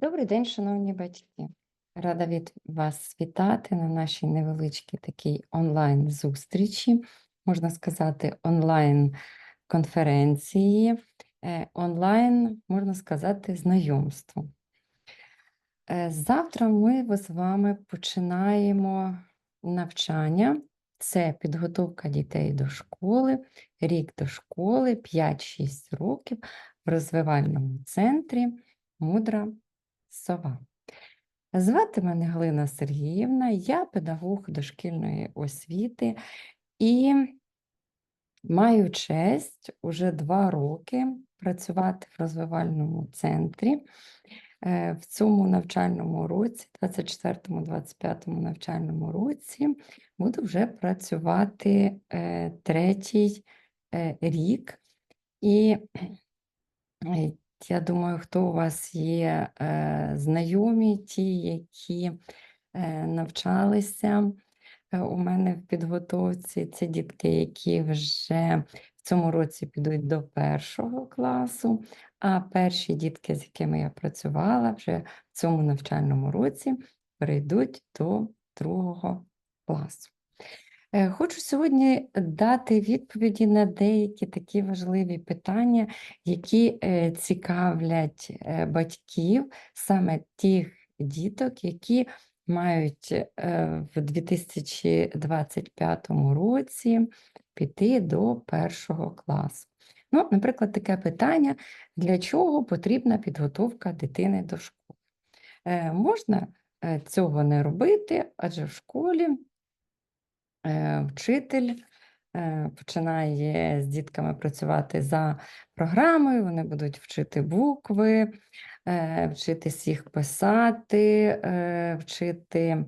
Добрий день, шановні батьки. Рада від вас вітати на нашій невеличкій такій онлайн-зустрічі, можна сказати, онлайн-конференції, е, онлайн, можна сказати, знайомство. Е, Завтра ми з вами починаємо навчання. Це підготовка дітей до школи, рік до школи, 5-6 років в розвивальному центрі Мудра сова. Звати мене Галина Сергіївна, я педагог дошкільної освіти і маю честь уже два роки працювати в розвивальному центрі. Е, В цьому навчальному році, 24-25 навчальному році, буду вже працювати е, третій е, рік. І я думаю, хто у вас є е, знайомі, ті, які е, навчалися е, у мене в підготовці, це дітки, які вже в цьому році підуть до першого класу, а перші дітки, з якими я працювала вже в цьому навчальному році, перейдуть до другого класу. Е, Хочу сьогодні дати відповіді на деякі такі важливі питання, які е, цікавлять е, батьків, саме тих діток, які мають в 2025 році піти до першого класу. Ну, наприклад, таке питання: для чого потрібна підготовка дитини до школи? Можна цього не робити, адже в школі вчитель е, починає з дітками працювати за програмою, вони будуть вчити букви, е, вчитись їх писати, е, вчити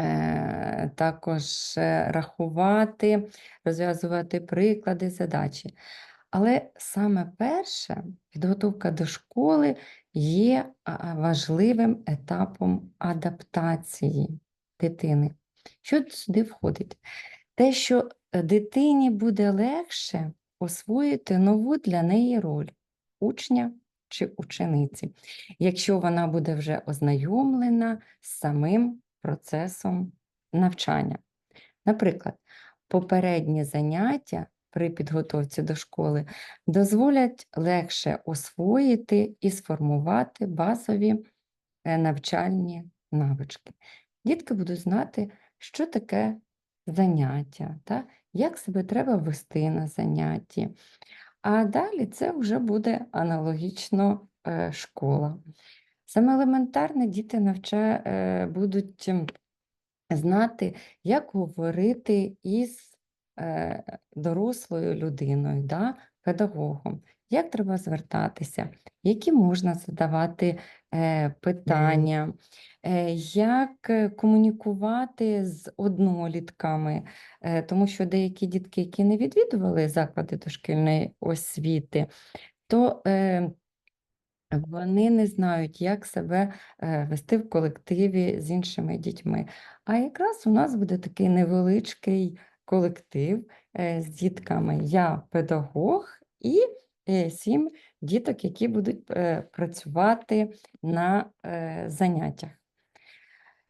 е, також е, рахувати, розв'язувати приклади, задачі. Але саме перше, підготовка до школи є важливим етапом адаптації дитини. Що сюди входить? Те, що е, дитині буде легше освоїти нову для неї роль учня чи учениці, якщо вона буде вже ознайомлена з самим процесом навчання. Наприклад, попередні заняття при підготовці до школи дозволять легше освоїти і сформувати базові е, навчальні навички. Дітки будуть знати, що таке заняття, та? як себе треба вести на занятті. А далі це вже буде аналогічно е, школа. Саме елементарне діти навча, е, будуть знати, як говорити із е, дорослою людиною, да, педагогом, як треба звертатися, які можна задавати е, питання, е, як е, комунікувати з однолітками, тому що деякі дітки, які не відвідували заклади дошкільної освіти, то вони не знають, як себе вести в колективі з іншими дітьми. А якраз у нас буде такий невеличкий колектив з дітками. Я педагог і сім діток, які будуть е, працювати на е, заняттях.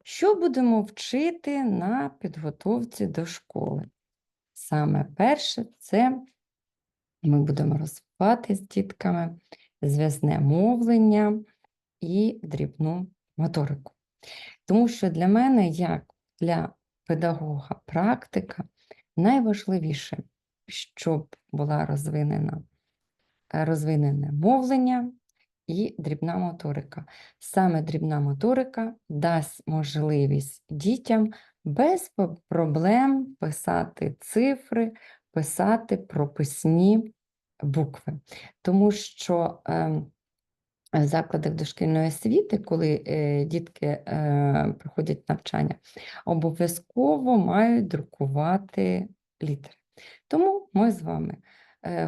Що будемо вчити на підготовці до школи? Саме перше, це ми будемо розвивати з дітками зв'язне мовлення і дрібну моторику. Тому що для мене, як для педагога, практика найважливіше, щоб була розвинена, е, розвинене мовлення і дрібна моторика. Саме дрібна моторика дасть можливість дітям без проблем писати цифри, писати прописні букви. Тому що ем, в закладах дошкільної освіти, коли е, дітки е, проходять навчання, обов'язково мають друкувати літери. Тому ми з вами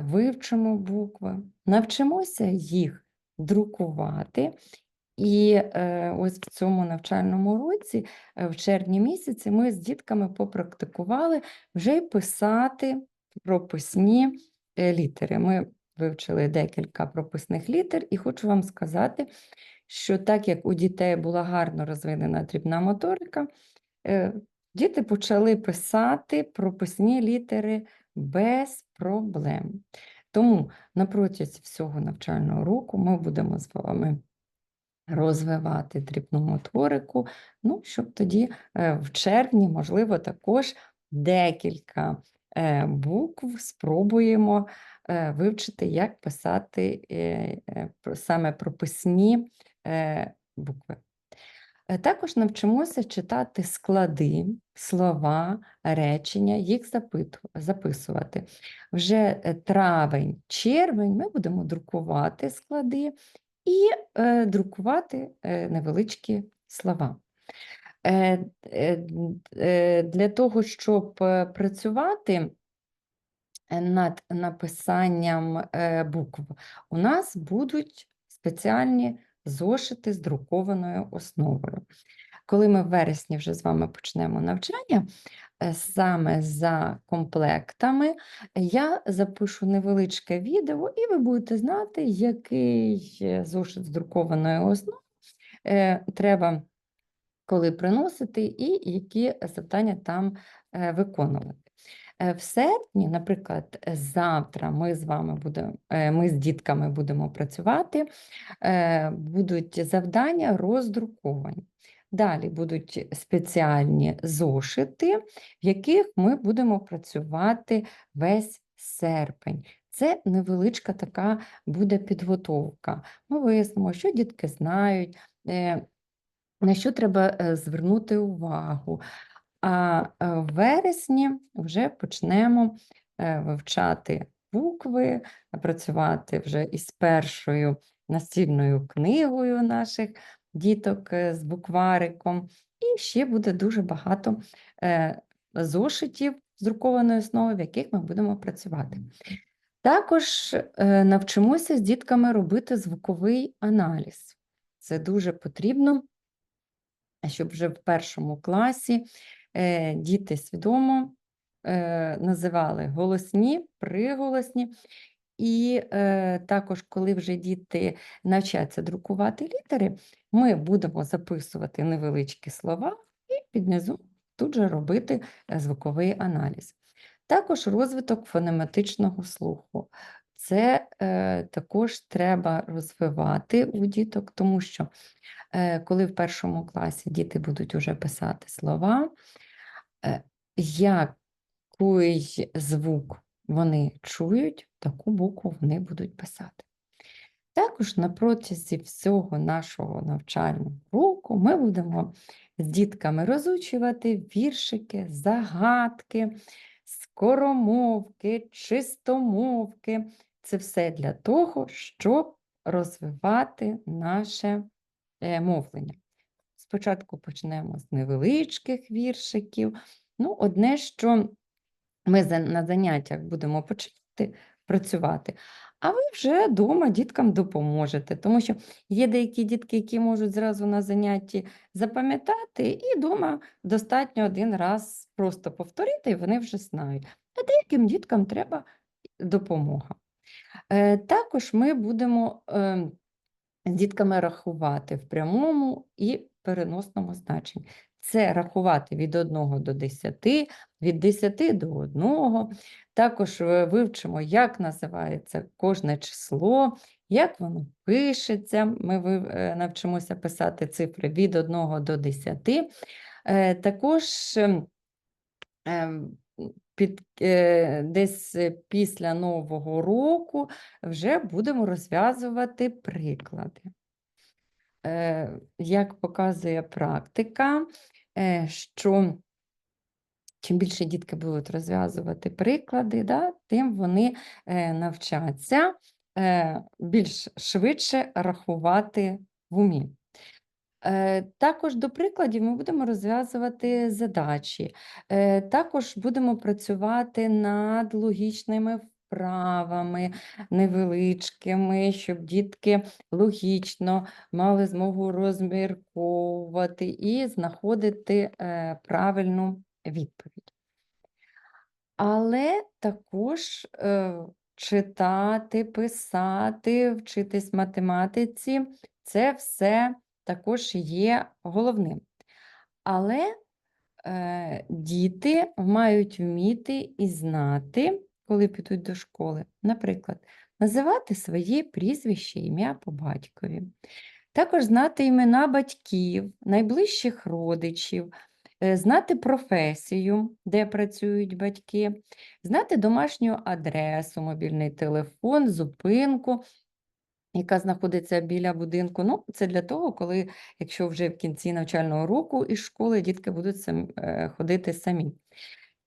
вивчимо букви, навчимося їх друкувати. І е, ось в цьому навчальному році, е, в червні місяці, ми з дітками попрактикували вже й писати прописні е, літери. Ми вивчили декілька прописних літер, і хочу вам сказати, що так як у дітей була гарно розвинена дрібна моторика, е, діти почали писати прописні літери без проблем. Тому на протязі всього навчального року ми будемо з вами розвивати дрібну моторику, ну, щоб тоді е, в червні, можливо, також декілька е, букв спробуємо е, вивчити, як писати саме прописні букви. Е, Також навчимося читати склади, слова, речення, їх записувати. Вже е, травень, червень ми будемо друкувати склади і е, друкувати невеличкі слова. Для того, щоб працювати над написанням букв, у нас будуть спеціальні зошити з друкованою основою. Коли ми в вересні вже з вами почнемо навчання, е, саме за комплектами, я запишу невеличке відео, і ви будете знати, який зошит з друкованою основою е, треба коли приносити, і які завдання там е, виконувати. Е, В серпні, наприклад, е, завтра ми з вами будемо, е, ми з дітками будемо працювати, будуть завдання роздруковані. Далі будуть спеціальні зошити, в яких ми будемо працювати весь серпень. Це невеличка така буде підготовка. Ми вияснимо, що дітки знають, на що треба звернути увагу. А е, в вересні вже почнемо е, вивчати букви, працювати вже із першою настільною книгою наших діток е, з буквариком. І ще буде дуже багато е, зошитів з друкованої основи, в яких ми будемо працювати. Також е, навчимося з дітками робити звуковий аналіз. Це дуже потрібно, щоб вже в першому класі е, діти свідомо е, називали голосні, приголосні. І е, також, коли вже діти навчаться друкувати літери, ми будемо записувати невеличкі слова і під низом тут же робити е, звуковий аналіз. Також розвиток фонематичного слуху. Це е, також треба розвивати у діток, тому що е, коли в першому класі діти будуть уже писати слова, е, який звук вони чують, таку букву вони будуть писати. Також на протязі всього нашого навчального року ми будемо з дітками розучувати віршики, загадки, скоромовки, чистомовки. Це все для того, щоб розвивати наше е, мовлення. Спочатку почнемо з невеличких віршиків. Ну, одне, що ми на заняттях будемо починати працювати, а ви вже вдома діткам допоможете, тому що є деякі дітки, які можуть зразу на занятті запам'ятати, і вдома достатньо один раз просто повторити, і вони вже знають. А деяким діткам треба допомога. Е, Також ми будемо е, з дітками рахувати в прямому і переносному значенні. Це рахувати від 1 до 10, від 10 до 1. Також е, вивчимо, як називається кожне число, як воно пишеться. Ми е, навчимося писати цифри від 1 до 10. Е, Також ем, ем, під, е, десь е, після Нового року вже будемо розв'язувати приклади. Е, Як показує практика, що чим більше дітки будуть розв'язувати приклади, да, тим вони навчаться більш швидше рахувати в умі. Е, Також до прикладів ми будемо розв'язувати задачі. Е, Також будемо працювати над логічними вправами невеличкими, щоб дітки логічно мали змогу розмірковувати і знаходити е, правильну відповідь. Але також читати, писати, вчитись математиці. Це все також є головним. Але е, діти мають вміти і знати, коли підуть до школи, наприклад, називати своє прізвище, ім'я по батькові. Також знати імена батьків, найближчих родичів, е, знати професію, де працюють батьки, знати домашню адресу, мобільний телефон, зупинку, яка знаходиться біля будинку. Ну, це для того, коли, якщо вже в кінці навчального року із школи дітки будуть сам, е, ходити самі.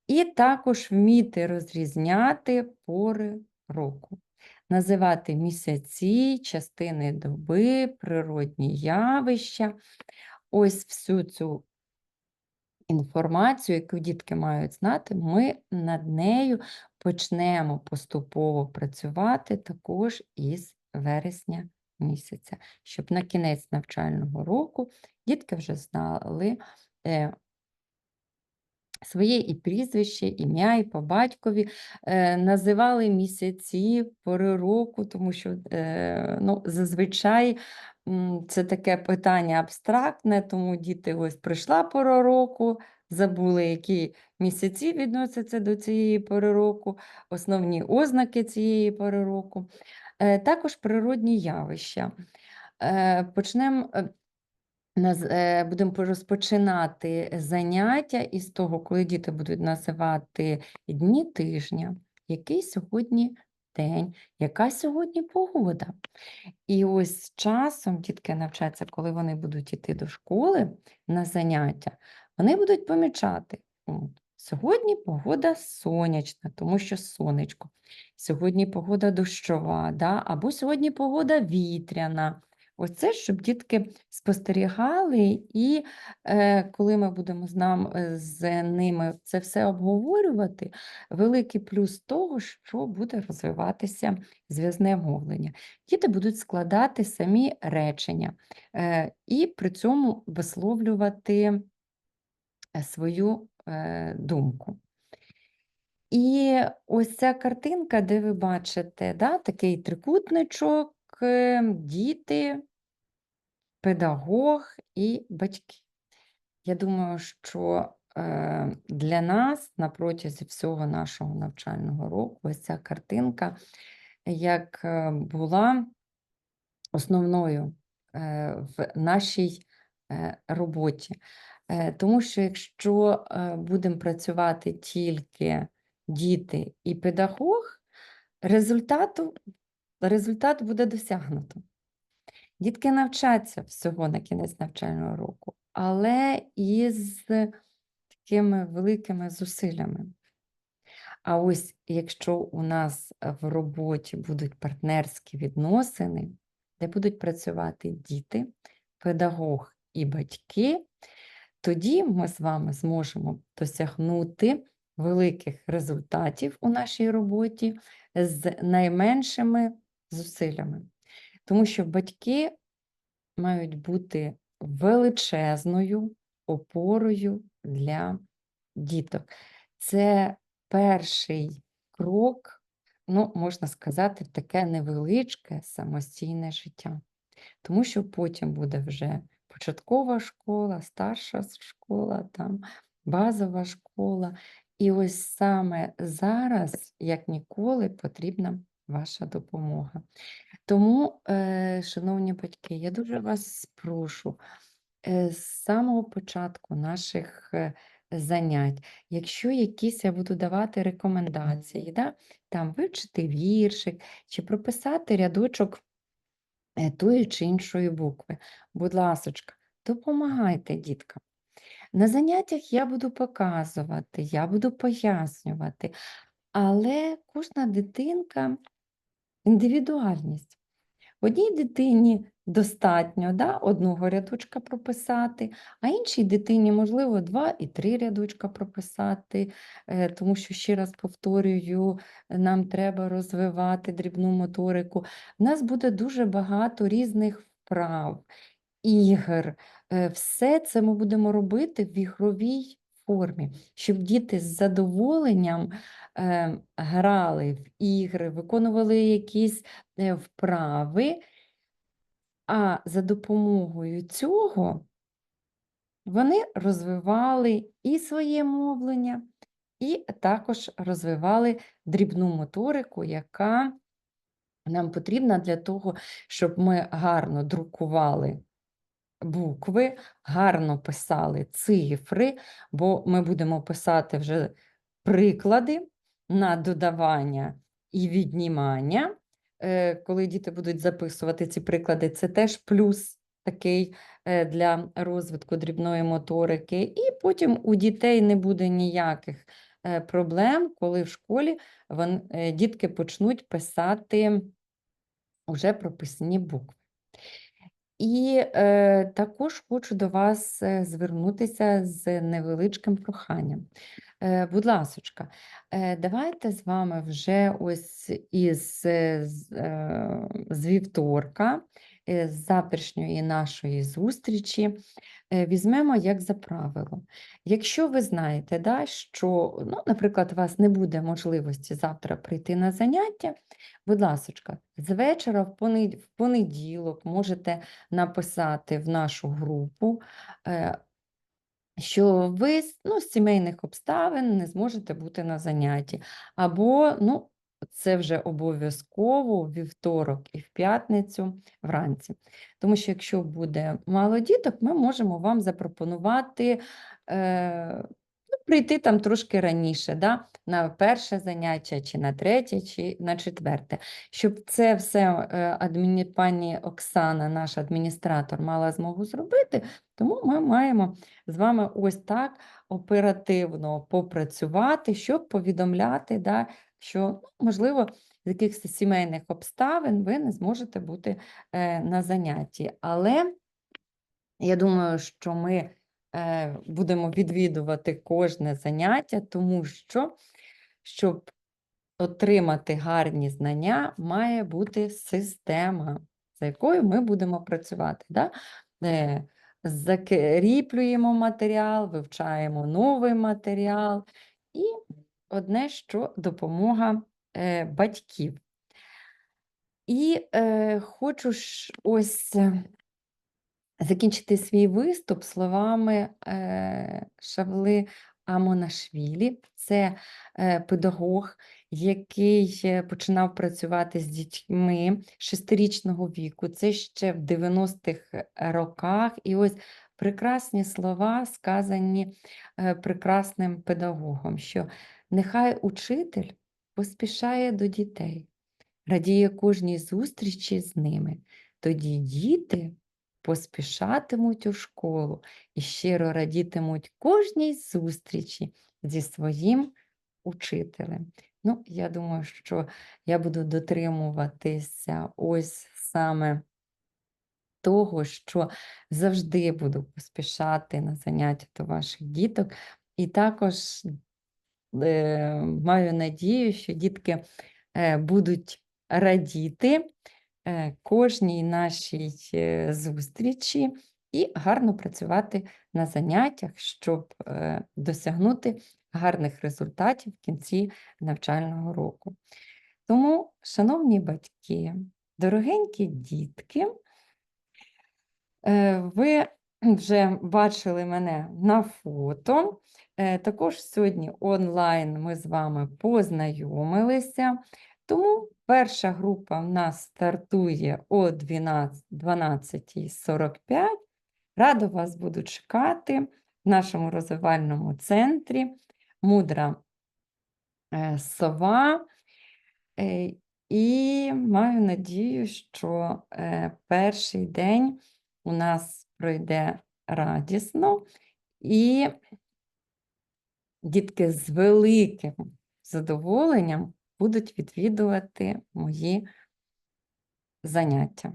І також вміти розрізняти пори року, називати місяці, частини доби, природні явища. Ось всю цю інформацію, яку дітки мають знати, ми над нею почнемо поступово працювати також із вересня місяця, щоб на кінець навчального року дітки вже знали е, своє і прізвище, ім'я, і по батькові, е, називали місяці, пори року, тому що е, ну, зазвичай це таке питання абстрактне, тому діти ось прийшла пора року, забули, які місяці відносяться до цієї пори року, основні ознаки цієї пори року. Е, Також природні явища. Почнемо Наз- е, Будемо розпочинати заняття із того, коли діти будуть називати дні тижня, який сьогодні день, яка сьогодні погода. І ось часом дітки навчаться, коли вони будуть йти до школи на заняття, вони будуть помічати, сьогодні погода сонячна, тому що сонечко, сьогодні погода дощова, да? або сьогодні погода вітряна. Оце, щоб дітки спостерігали, і е, коли ми будемо з, нам, е, з ними це все обговорювати, великий плюс того, що буде розвиватися зв'язне мовлення. Діти будуть складати самі речення е, і при цьому висловлювати е, свою думку. І ось ця картинка, де ви бачите, да, такий трикутничок, е, діти, педагог і батьки. Я думаю, що е, для нас на протязі всього нашого навчального року ось ця картинка як е, була основною е, в нашій е, роботі. Е, Тому що якщо е, будемо працювати тільки діти і педагог, результату, результат буде досягнуто. Дітки навчаться всього на кінець навчального року, але із такими великими зусиллями. А ось якщо у нас в роботі будуть партнерські відносини, де будуть працювати діти, педагог і батьки, тоді ми з вами зможемо досягнути великих результатів у нашій роботі з найменшими зусиллями. Тому що батьки мають бути величезною опорою для діток. Це перший крок, ну, можна сказати, таке невеличке самостійне життя. Тому що потім буде вже початкова школа, старша школа, там, базова школа. І ось саме зараз, як ніколи, потрібна ваша допомога. Тому, е, шановні батьки, я дуже вас прошу е, з самого початку наших е, занять, якщо якісь я буду давати рекомендації, да, там вивчити віршик чи прописати рядочок тої чи іншої букви, будь ласочка, допомагайте діткам. На заняттях я буду показувати, я буду пояснювати, але кожна дитинка індивідуальність. Одній дитині достатньо да, одного рядочка прописати, а іншій дитині, можливо, два і три рядочка прописати, е, тому що, ще раз повторюю, нам треба розвивати дрібну моторику. У нас буде дуже багато різних вправ, ігор. Е, все це ми будемо робити в ігровій формі, щоб діти з задоволенням е, грали в ігри, виконували якісь вправи, а за допомогою цього вони розвивали і своє мовлення, і також розвивали дрібну моторику, яка нам потрібна для того, щоб ми гарно друкували букви, гарно писали цифри, бо ми будемо писати вже приклади на додавання і віднімання. Е, Коли діти будуть записувати ці приклади, це теж плюс такий е, для розвитку дрібної моторики. І потім у дітей не буде ніяких е, проблем, коли в школі дітки почнуть писати уже прописні букви. І е, також хочу до вас звернутися з невеличким проханням. Е, будь ласочка, е, давайте з вами вже ось із е, з, з вівторка, з завтрашньої нашої зустрічі, візьмемо як за правило. Якщо ви знаєте, да, що, ну, наприклад, у вас не буде можливості завтра прийти на заняття, будь ласочка, з вечора в понеділок можете написати в нашу групу, що ви ну, з сімейних обставин не зможете бути на занятті. Або ну, це вже обов'язково вівторок і в п'ятницю вранці. Тому що якщо буде мало діток, ми можемо вам запропонувати е, прийти там трошки раніше, да? на перше заняття, чи на третє, чи на четверте. Щоб це все е, адміні... пані Оксана, наш адміністратор, мала змогу зробити, тому ми маємо з вами ось так оперативно попрацювати, щоб повідомляти, да, що, ну, можливо, з якихось сімейних обставин ви не зможете бути е, на занятті. Але я думаю, що ми будемо відвідувати кожне заняття, тому що, щоб отримати гарні знання, має бути система, за якою ми будемо працювати. Да? Е, закріплюємо матеріал, вивчаємо новий матеріал, і одне, що допомога е, батьків. І е, хочу ж ось е, закінчити свій виступ словами е, Шавли Амонашвілі. Це е, педагог, який е, починав працювати з дітьми шестирічного віку. Це ще в 90-х роках. І ось прекрасні слова, сказані прекрасним педагогом, що нехай учитель поспішає до дітей, радіє кожній зустрічі з ними. Тоді діти поспішатимуть у школу і щиро радітимуть кожній зустрічі зі своїм учителем. Ну, я думаю, що я буду дотримуватися ось саме того, що завжди буду поспішати на заняття до ваших діток. І також е, маю надію, що дітки е, будуть радіти кожній нашій е, зустрічі і гарно працювати на заняттях, щоб е, досягнути гарних результатів в кінці навчального року. Тому, шановні батьки, дорогенькі дітки, е, ви вже бачили мене на фото. Е, Також сьогодні онлайн ми з вами познайомилися. Тому перша група в нас стартує о 12.45. Радо вас буду чекати в нашому розвивальному центрі Мудра е, сова. Е, І маю надію, що е, перший день у нас пройде радісно, і дітки з великим задоволенням будуть відвідувати мої заняття.